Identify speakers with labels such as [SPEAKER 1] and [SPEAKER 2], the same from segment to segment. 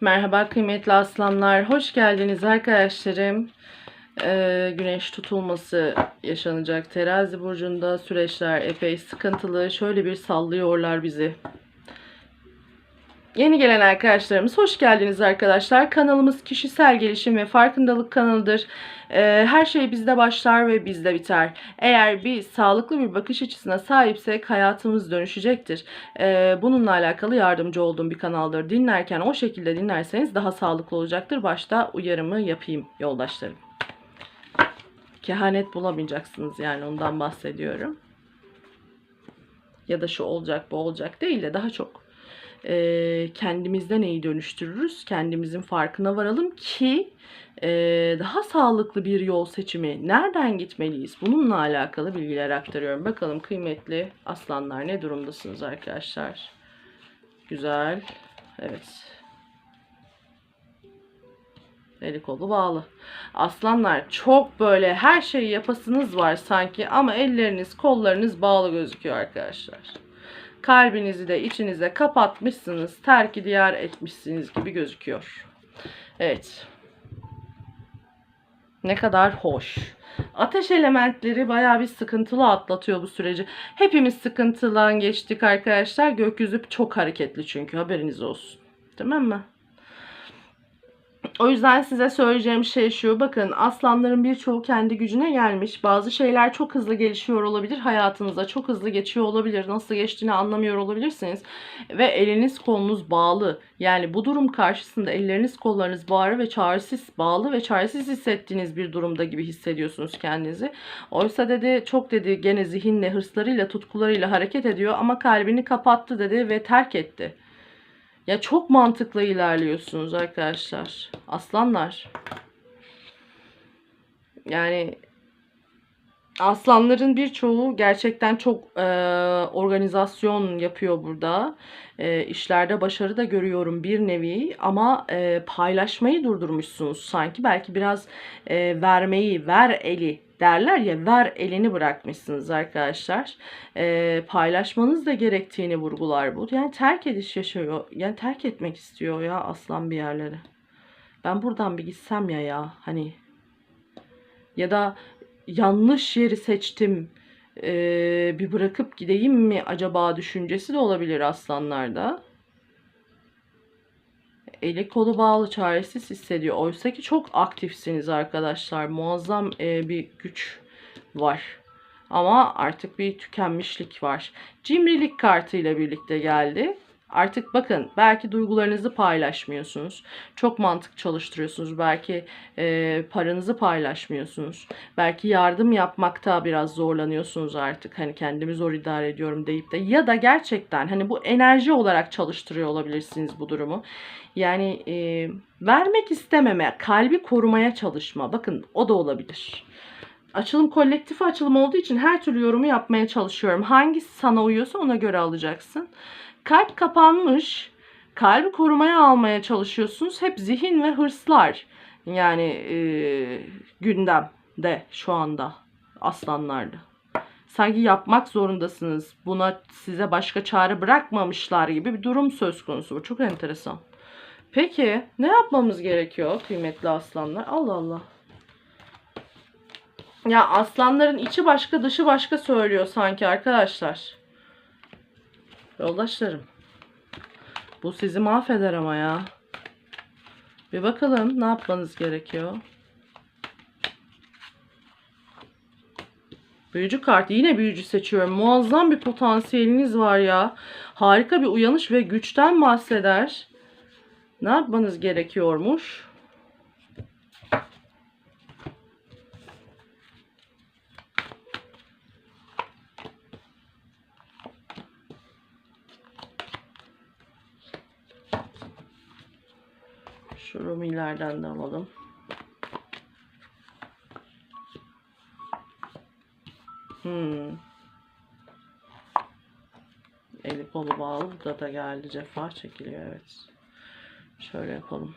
[SPEAKER 1] Merhaba kıymetli aslanlar. Hoş geldiniz arkadaşlarım. Ee, güneş tutulması yaşanacak. Terazi burcunda süreçler epey sıkıntılı. Şöyle bir sallıyorlar bizi. Yeni gelen arkadaşlarımız hoş geldiniz arkadaşlar. Kanalımız kişisel gelişim ve farkındalık kanalıdır. Ee, her şey bizde başlar ve bizde biter. Eğer biz sağlıklı bir bakış açısına sahipsek hayatımız dönüşecektir. Ee, bununla alakalı yardımcı olduğum bir kanaldır. Dinlerken o şekilde dinlerseniz daha sağlıklı olacaktır. Başta uyarımı yapayım yoldaşlarım. Kehanet bulamayacaksınız yani ondan bahsediyorum. Ya da şu olacak bu olacak değil de daha çok e, kendimizde neyi dönüştürürüz? Kendimizin farkına varalım ki e, daha sağlıklı bir yol seçimi nereden gitmeliyiz? Bununla alakalı bilgiler aktarıyorum. Bakalım kıymetli aslanlar ne durumdasınız arkadaşlar? Güzel. Evet. Eli kolu bağlı. Aslanlar çok böyle her şeyi yapasınız var sanki ama elleriniz kollarınız bağlı gözüküyor arkadaşlar. Kalbinizi de içinize kapatmışsınız, terki diyar etmişsiniz gibi gözüküyor. Evet. Ne kadar hoş. Ateş elementleri bayağı bir sıkıntılı atlatıyor bu süreci. Hepimiz sıkıntıdan geçtik arkadaşlar. Gökyüzü çok hareketli çünkü haberiniz olsun. Tamam mı? O yüzden size söyleyeceğim şey şu. Bakın aslanların birçoğu kendi gücüne gelmiş. Bazı şeyler çok hızlı gelişiyor olabilir. Hayatınıza çok hızlı geçiyor olabilir. Nasıl geçtiğini anlamıyor olabilirsiniz. Ve eliniz kolunuz bağlı. Yani bu durum karşısında elleriniz kollarınız bağlı ve çaresiz bağlı ve çaresiz hissettiğiniz bir durumda gibi hissediyorsunuz kendinizi. Oysa dedi çok dedi gene zihinle, hırslarıyla, tutkularıyla hareket ediyor ama kalbini kapattı dedi ve terk etti. Ya çok mantıklı ilerliyorsunuz arkadaşlar. Aslanlar. Yani aslanların birçoğu gerçekten çok e, organizasyon yapıyor burada. E, işlerde başarı da görüyorum bir nevi ama e, paylaşmayı durdurmuşsunuz sanki. Belki biraz e, vermeyi, ver eli derler ya ver elini bırakmışsınız arkadaşlar. E, paylaşmanız da gerektiğini vurgular bu. Yani terk ediş yaşıyor. Yani terk etmek istiyor ya aslan bir yerlere. Ben buradan bir gitsem ya ya hani ya da yanlış yeri seçtim e, bir bırakıp gideyim mi acaba düşüncesi de olabilir aslanlarda. Eli kolu bağlı çaresiz hissediyor. Oysa ki çok aktifsiniz arkadaşlar. Muazzam e, bir güç var. Ama artık bir tükenmişlik var. Cimrilik kartıyla birlikte geldi. Artık bakın belki duygularınızı paylaşmıyorsunuz. Çok mantık çalıştırıyorsunuz. Belki e, paranızı paylaşmıyorsunuz. Belki yardım yapmakta biraz zorlanıyorsunuz artık. Hani kendimi zor idare ediyorum deyip de. Ya da gerçekten hani bu enerji olarak çalıştırıyor olabilirsiniz bu durumu. Yani e, vermek istememe, kalbi korumaya çalışma. Bakın o da olabilir. Açılım kolektif açılım olduğu için her türlü yorumu yapmaya çalışıyorum. Hangisi sana uyuyorsa ona göre alacaksın. Kalp kapanmış. Kalbi korumaya almaya çalışıyorsunuz. Hep zihin ve hırslar. Yani e, gündemde şu anda aslanlarda. Sanki yapmak zorundasınız. Buna size başka çare bırakmamışlar gibi bir durum söz konusu. Bu çok enteresan. Peki ne yapmamız gerekiyor kıymetli aslanlar? Allah Allah. Ya aslanların içi başka dışı başka söylüyor sanki arkadaşlar. Yoldaşlarım. Bu sizi mahveder ama ya. Bir bakalım ne yapmanız gerekiyor. Büyücü kartı. Yine büyücü seçiyorum. Muazzam bir potansiyeliniz var ya. Harika bir uyanış ve güçten bahseder. Ne yapmanız gerekiyormuş? Şu rumilerden de alalım. Hmm. Eli kolu bağlı. Burada da geldi. Cefa çekiliyor. Evet. Şöyle yapalım.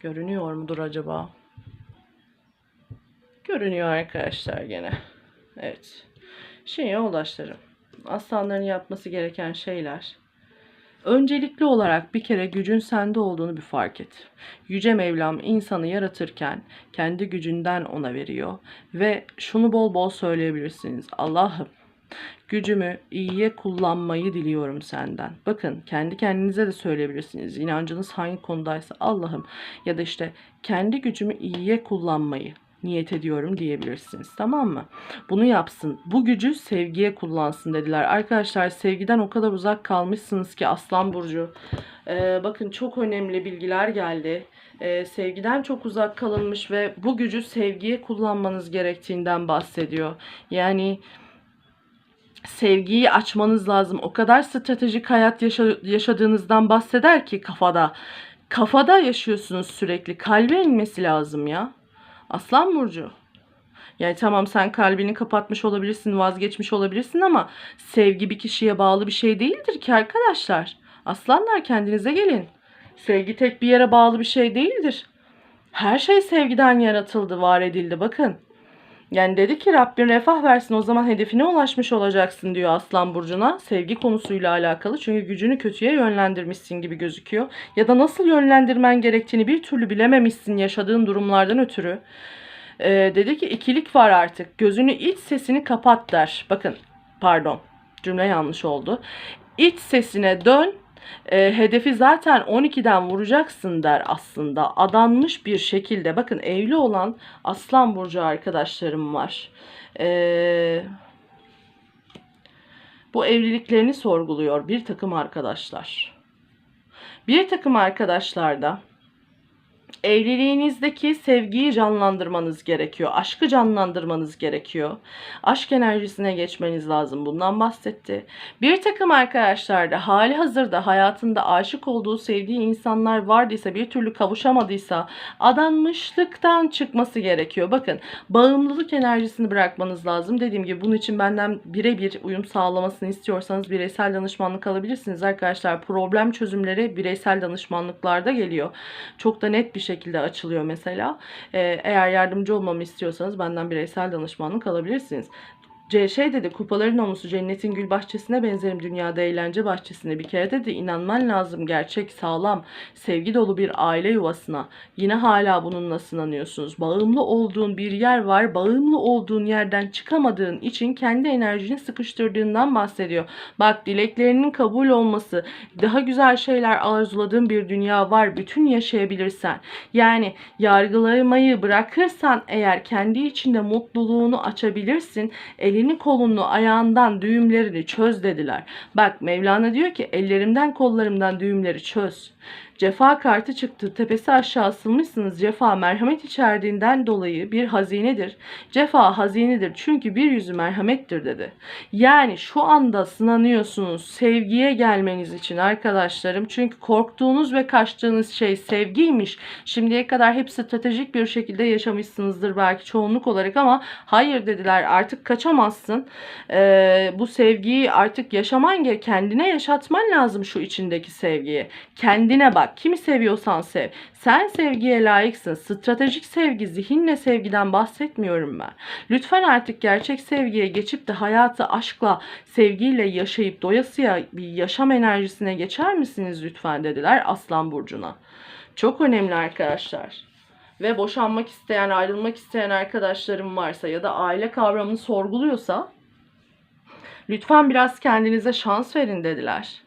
[SPEAKER 1] Görünüyor mudur acaba? Görünüyor arkadaşlar gene. Evet. Şimdi yoldaşlarım, aslanların yapması gereken şeyler. Öncelikli olarak bir kere gücün sende olduğunu bir fark et. Yüce Mevlam insanı yaratırken kendi gücünden ona veriyor ve şunu bol bol söyleyebilirsiniz. Allah'ım gücümü iyiye kullanmayı diliyorum senden. Bakın kendi kendinize de söyleyebilirsiniz. İnancınız hangi konudaysa Allah'ım ya da işte kendi gücümü iyiye kullanmayı niyet ediyorum diyebilirsiniz. Tamam mı? Bunu yapsın. Bu gücü sevgiye kullansın dediler. Arkadaşlar sevgiden o kadar uzak kalmışsınız ki Aslan Burcu. Ee, bakın çok önemli bilgiler geldi. Ee, sevgiden çok uzak kalınmış ve bu gücü sevgiye kullanmanız gerektiğinden bahsediyor. Yani sevgiyi açmanız lazım. O kadar stratejik hayat yaşa- yaşadığınızdan bahseder ki kafada. Kafada yaşıyorsunuz sürekli. Kalbe inmesi lazım ya. Aslan Burcu. Yani tamam sen kalbini kapatmış olabilirsin, vazgeçmiş olabilirsin ama sevgi bir kişiye bağlı bir şey değildir ki arkadaşlar. Aslanlar kendinize gelin. Sevgi tek bir yere bağlı bir şey değildir. Her şey sevgiden yaratıldı, var edildi bakın. Yani dedi ki Rabbin refah versin o zaman hedefine ulaşmış olacaksın diyor Aslan Burcu'na. Sevgi konusuyla alakalı çünkü gücünü kötüye yönlendirmişsin gibi gözüküyor. Ya da nasıl yönlendirmen gerektiğini bir türlü bilememişsin yaşadığın durumlardan ötürü. Ee, dedi ki ikilik var artık gözünü iç sesini kapat der. Bakın pardon cümle yanlış oldu. İç sesine dön e, hedefi zaten 12'den vuracaksın der aslında. Adanmış bir şekilde. Bakın evli olan Aslan Burcu arkadaşlarım var. E, bu evliliklerini sorguluyor bir takım arkadaşlar. Bir takım arkadaşlar da evliliğinizdeki sevgiyi canlandırmanız gerekiyor. Aşkı canlandırmanız gerekiyor. Aşk enerjisine geçmeniz lazım. Bundan bahsetti. Bir takım arkadaşlar da hali hazırda hayatında aşık olduğu, sevdiği insanlar vardıysa, bir türlü kavuşamadıysa adanmışlıktan çıkması gerekiyor. Bakın bağımlılık enerjisini bırakmanız lazım. Dediğim gibi bunun için benden birebir uyum sağlamasını istiyorsanız bireysel danışmanlık alabilirsiniz arkadaşlar. Problem çözümleri bireysel danışmanlıklarda geliyor. Çok da net bir şekilde açılıyor mesela. Eğer yardımcı olmamı istiyorsanız benden bireysel danışmanlık alabilirsiniz. C şey dedi kupaların olması cennetin gül bahçesine benzerim dünyada eğlence bahçesine. Bir kere dedi inanman lazım gerçek sağlam sevgi dolu bir aile yuvasına. Yine hala bununla sınanıyorsunuz. Bağımlı olduğun bir yer var bağımlı olduğun yerden çıkamadığın için kendi enerjini sıkıştırdığından bahsediyor. Bak dileklerinin kabul olması daha güzel şeyler arzuladığın bir dünya var bütün yaşayabilirsen. Yani yargılamayı bırakırsan eğer kendi içinde mutluluğunu açabilirsin elini kolunu ayağından düğümlerini çöz dediler. Bak Mevlana diyor ki ellerimden kollarımdan düğümleri çöz. Cefa kartı çıktı. Tepesi aşağı asılmışsınız. Cefa merhamet içerdiğinden dolayı bir hazinedir. Cefa hazinedir çünkü bir yüzü merhamettir dedi. Yani şu anda sınanıyorsunuz sevgiye gelmeniz için arkadaşlarım. Çünkü korktuğunuz ve kaçtığınız şey sevgiymiş. Şimdiye kadar hep stratejik bir şekilde yaşamışsınızdır belki çoğunluk olarak ama hayır dediler artık kaçamazsın. Ee, bu sevgiyi artık yaşaman gerek. Kendine yaşatman lazım şu içindeki sevgiyi. Kendine bak. Kimi seviyorsan sev. Sen sevgiye layıksın. Stratejik sevgi, zihinle sevgiden bahsetmiyorum ben. Lütfen artık gerçek sevgiye geçip de hayatı aşkla, sevgiyle yaşayıp doyasıya bir yaşam enerjisine geçer misiniz lütfen dediler Aslan Burcu'na. Çok önemli arkadaşlar. Ve boşanmak isteyen, ayrılmak isteyen arkadaşlarım varsa ya da aile kavramını sorguluyorsa lütfen biraz kendinize şans verin dediler.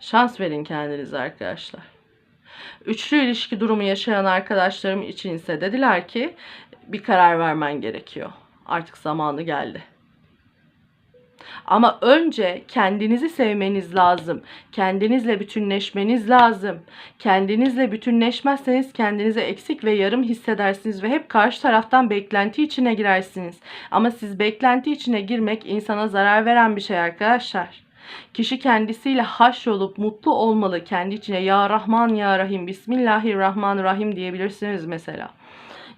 [SPEAKER 1] Şans verin kendinize arkadaşlar. Üçlü ilişki durumu yaşayan arkadaşlarım için ise dediler ki bir karar vermen gerekiyor. Artık zamanı geldi. Ama önce kendinizi sevmeniz lazım. Kendinizle bütünleşmeniz lazım. Kendinizle bütünleşmezseniz kendinize eksik ve yarım hissedersiniz ve hep karşı taraftan beklenti içine girersiniz. Ama siz beklenti içine girmek insana zarar veren bir şey arkadaşlar. Kişi kendisiyle haş olup mutlu olmalı. Kendi içine Ya Rahman Ya Rahim Bismillahirrahmanirrahim diyebilirsiniz mesela.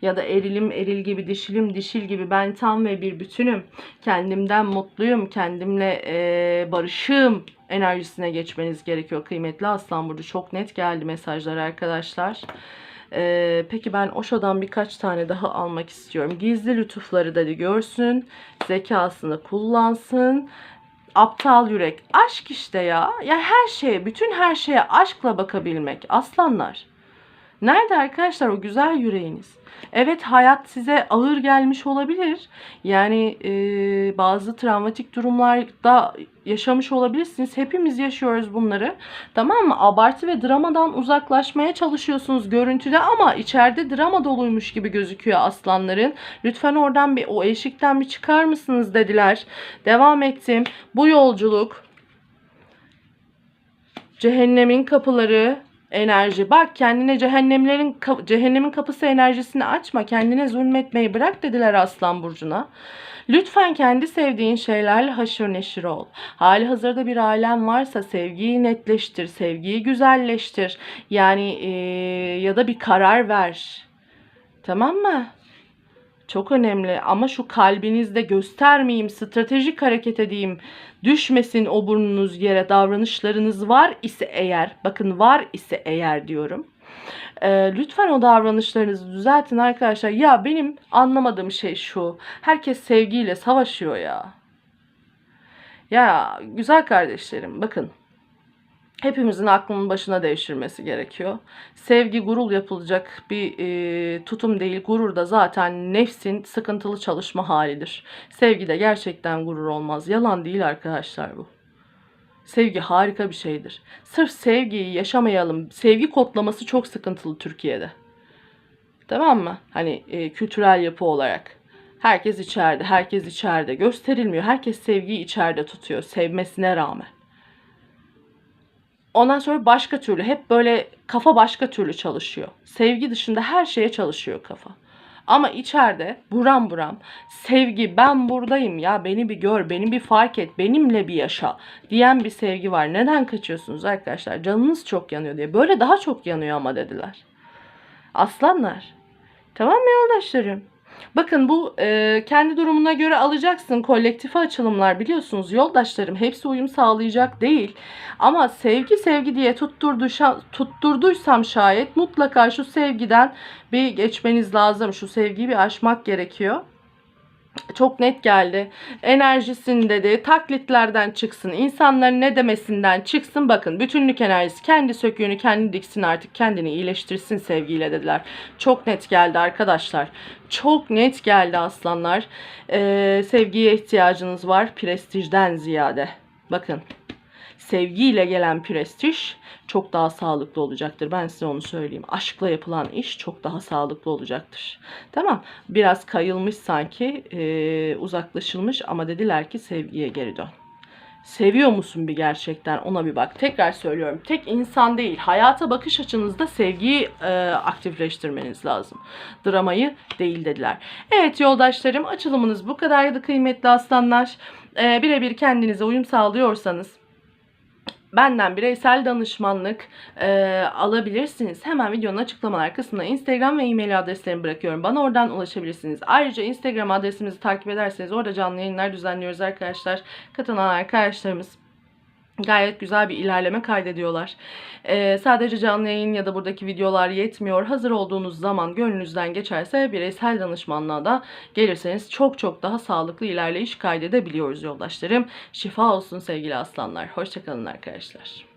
[SPEAKER 1] Ya da erilim eril gibi, dişilim dişil gibi ben tam ve bir bütünüm. Kendimden mutluyum, kendimle e, barışığım enerjisine geçmeniz gerekiyor kıymetli Aslan Burcu. Çok net geldi mesajlar arkadaşlar. Ee, peki ben Osho'dan birkaç tane daha almak istiyorum. Gizli lütufları da görsün. Zekasını kullansın. Aptal yürek. Aşk işte ya. Ya her şeye, bütün her şeye aşkla bakabilmek. Aslanlar. Nerede arkadaşlar o güzel yüreğiniz? Evet hayat size ağır gelmiş olabilir. Yani e, bazı travmatik durumlarda yaşamış olabilirsiniz. Hepimiz yaşıyoruz bunları. Tamam mı? Abartı ve dramadan uzaklaşmaya çalışıyorsunuz görüntüde ama içeride drama doluymuş gibi gözüküyor aslanların. Lütfen oradan bir o eşikten bir çıkar mısınız dediler. Devam ettim. Bu yolculuk cehennemin kapıları enerji. Bak kendine cehennemlerin cehennemin kapısı enerjisini açma. Kendine zulmetmeyi bırak dediler Aslan burcuna. Lütfen kendi sevdiğin şeylerle haşır neşir ol. Hali hazırda bir ailen varsa sevgiyi netleştir, sevgiyi güzelleştir. Yani eee, ya da bir karar ver. Tamam mı? Çok önemli ama şu kalbinizde göstermeyeyim, stratejik hareket edeyim, düşmesin o burnunuz yere, davranışlarınız var ise eğer, bakın var ise eğer diyorum. Ee, lütfen o davranışlarınızı düzeltin arkadaşlar. Ya benim anlamadığım şey şu, herkes sevgiyle savaşıyor ya. Ya güzel kardeşlerim bakın. Hepimizin aklının başına devşirmesi gerekiyor. Sevgi gurul yapılacak bir e, tutum değil. Gurur da zaten nefsin sıkıntılı çalışma halidir. Sevgi de gerçekten gurur olmaz. Yalan değil arkadaşlar bu. Sevgi harika bir şeydir. Sırf sevgiyi yaşamayalım. Sevgi kodlaması çok sıkıntılı Türkiye'de. Tamam mı? Hani e, kültürel yapı olarak. Herkes içeride, herkes içeride. Gösterilmiyor. Herkes sevgiyi içeride tutuyor. Sevmesine rağmen. Ondan sonra başka türlü hep böyle kafa başka türlü çalışıyor. Sevgi dışında her şeye çalışıyor kafa. Ama içeride buram buram sevgi ben buradayım ya beni bir gör, beni bir fark et, benimle bir yaşa diyen bir sevgi var. Neden kaçıyorsunuz arkadaşlar? Canınız çok yanıyor diye. Böyle daha çok yanıyor ama dediler. Aslanlar. Tamam mı yoldaşlarım? Bakın bu e, kendi durumuna göre alacaksın kolektif açılımlar biliyorsunuz yoldaşlarım hepsi uyum sağlayacak değil. Ama sevgi sevgi diye tutturduysa, tutturduysam şayet mutlaka şu sevgiden bir geçmeniz lazım. Şu sevgiyi bir aşmak gerekiyor. Çok net geldi. Enerjisini dedi. Taklitlerden çıksın. insanların ne demesinden çıksın. Bakın bütünlük enerjisi kendi söküğünü kendi diksin artık kendini iyileştirsin sevgiyle dediler. Çok net geldi arkadaşlar. Çok net geldi aslanlar. Ee, sevgiye ihtiyacınız var. Prestijden ziyade. Bakın sevgiyle gelen prestij çok daha sağlıklı olacaktır. Ben size onu söyleyeyim. Aşkla yapılan iş çok daha sağlıklı olacaktır. Tamam. Biraz kayılmış sanki, e, uzaklaşılmış ama dediler ki sevgiye geri dön. Seviyor musun bir gerçekten ona bir bak. Tekrar söylüyorum. Tek insan değil. Hayata bakış açınızda sevgiyi e, aktifleştirmeniz lazım. Dramayı değil dediler. Evet yoldaşlarım açılımınız bu kadardı kıymetli aslanlar. E, birebir kendinize uyum sağlıyorsanız benden bireysel danışmanlık e, alabilirsiniz. Hemen videonun açıklamalar kısmına Instagram ve e-mail adreslerimi bırakıyorum. Bana oradan ulaşabilirsiniz. Ayrıca Instagram adresimizi takip ederseniz orada canlı yayınlar düzenliyoruz arkadaşlar. Katılan arkadaşlarımız gayet güzel bir ilerleme kaydediyorlar. Ee, sadece canlı yayın ya da buradaki videolar yetmiyor. Hazır olduğunuz zaman gönlünüzden geçerse bireysel danışmanlığa da gelirseniz çok çok daha sağlıklı ilerleyiş kaydedebiliyoruz yoldaşlarım. Şifa olsun sevgili aslanlar. Hoşçakalın arkadaşlar.